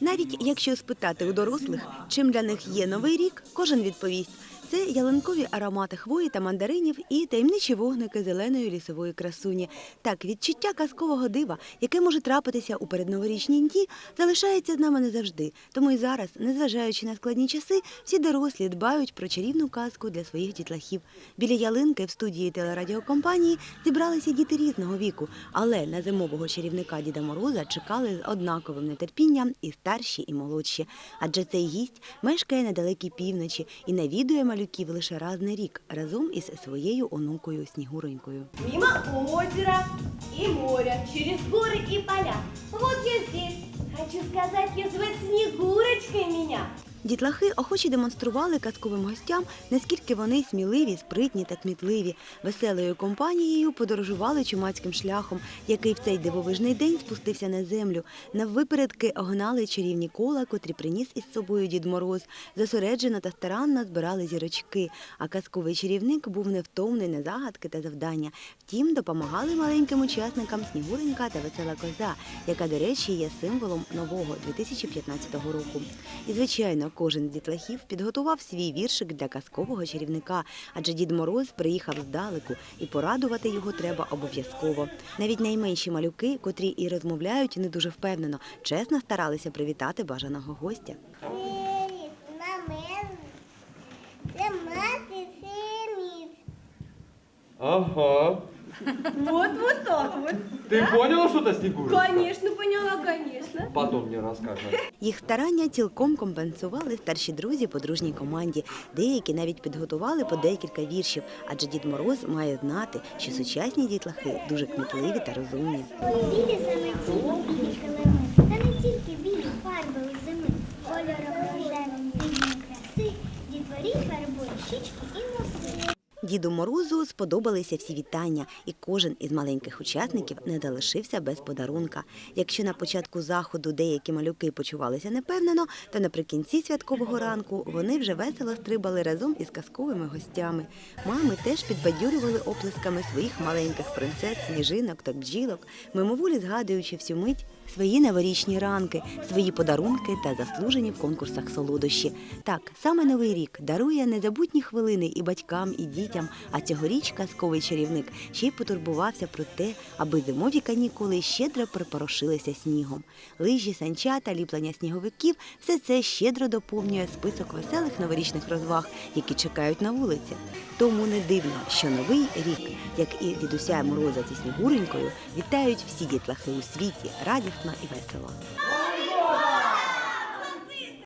Навіть якщо спитати у дорослих, чим для них є новий рік, кожен відповість. Це ялинкові аромати хвої та мандаринів і таємничі вогники зеленої лісової красуні. Так, відчуття казкового дива, яке може трапитися у передноворічні дні, залишається з нами не завжди. Тому і зараз, незважаючи на складні часи, всі дорослі дбають про чарівну казку для своїх дітлахів. Біля ялинки в студії телерадіокомпанії зібралися діти різного віку, але на зимового чарівника Діда Мороза чекали з однаковим нетерпінням і старші, і молодші. Адже цей гість мешкає на далекій півночі і навідує малюків лише раз на рік разом із своєю онукою Снігуронькою. Мимо озера і моря, через гори і поля. Вот я здесь. Хочу сказать, я звать Снегурочкой меня. Дітлахи охоче демонстрували казковим гостям, наскільки вони сміливі, спритні та кмітливі. Веселою компанією подорожували чумацьким шляхом, який в цей дивовижний день спустився на землю. Наввипередки огнали чарівні кола, котрі приніс із собою Дід Мороз. Зосереджено та старанно збирали зірочки. А казковий чарівник був невтомний на загадки та завдання. Втім, допомагали маленьким учасникам Снігуренька та весела коза, яка, до речі, є символом нового 2015 року. І, звичайно, кожен з дітлахів підготував свій віршик для казкового чарівника, адже Дід Мороз приїхав здалеку, і порадувати його треба обов'язково. Навіть найменші малюки, котрі і розмовляють не дуже впевнено, чесно старалися привітати бажаного гостя. Ага. Вот, вот так вот. Ты поняла что-то, Снегурочка? Конечно, поняла, конечно. Потом мне расскажешь. Їх старання цілком компенсували старші друзі по дружній команді. Деякі навіть підготували по декілька віршів, адже Дід Мороз має знати, що сучасні дітлахи дуже кмітливі та розумні. Діти саме ці Діду Морозу сподобалися всі вітання, і кожен із маленьких учасників не залишився без подарунка. Якщо на початку заходу деякі малюки почувалися непевнено, то наприкінці святкового ранку вони вже весело стрибали разом із казковими гостями. Мами теж підбадьорювали оплесками своїх маленьких принцес, сніжинок та бджілок, мимоволі згадуючи всю мить свої новорічні ранки, свої подарунки та заслужені в конкурсах солодощі. Так, саме новий рік дарує незабутні хвилини і батькам, і дітям. А цьогоріч казковий чарівник ще й потурбувався про те, аби зимові канікули щедро припорошилися снігом. Лижі, санчата, ліплення сніговиків все це щедро доповнює список веселих новорічних розваг, які чекають на вулиці. Тому не дивно, що новий рік, як і дідуся Мороза зі Снігуренькою, вітають всі дітлахи у світі радісно і весело.